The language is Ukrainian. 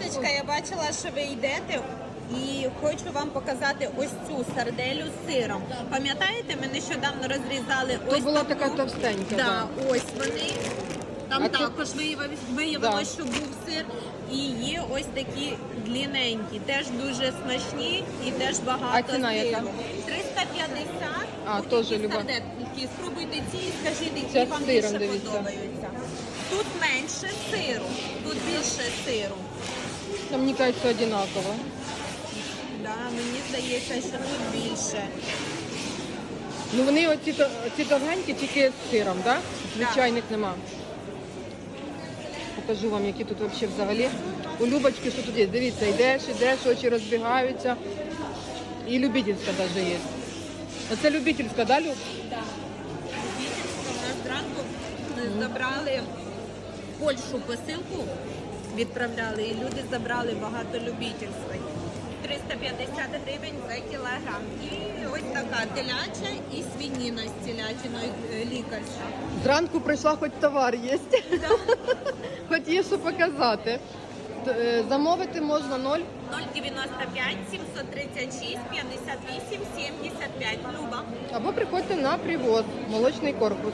Людочка, я бачила, що ви йдете. І хочу вам показати ось цю сарделю з сиром. Пам'ятаєте, ми нещодавно розрізали То ось була таку? така товстенька, Да, да. ось вони. Там А це- також виявилось, виявилось, Да. що був сир. І є ось такі длінненькі, теж дуже смачні і теж багато А ціна сиру. яка? 350. А, Будь-які теж люба. сардельки. Спробуйте ці і скажіть, які Це вам сиром, більше дивіться. подобаються. Тут менше сиру, тут більше сиру. Там, мені кажеться, одинаково. Да, мені здається, що тут більше. Ну вони оці, оці довгенькі тільки з сиром, так? Да? Звичайних нема. Покажу вам, які тут взагалі взагалі. У Любочки, що тут є. Дивіться, йдеш, йдеш, очі розбігаються. І любительська навіть є. Оце любительська, да, Люб? Да. Вітівська у нас зранку забрали Польщу посилку, відправляли, і люди забрали багато любительської. 350 гривень за кілограм. І ось така теляча і свініна з телячиною е, лікарська. Зранку прийшла, хоч товар є. Хоч є що показати. Е, Замовити можна 0. 095 736 58 75. Люба. Або приходьте на привоз, молочний корпус.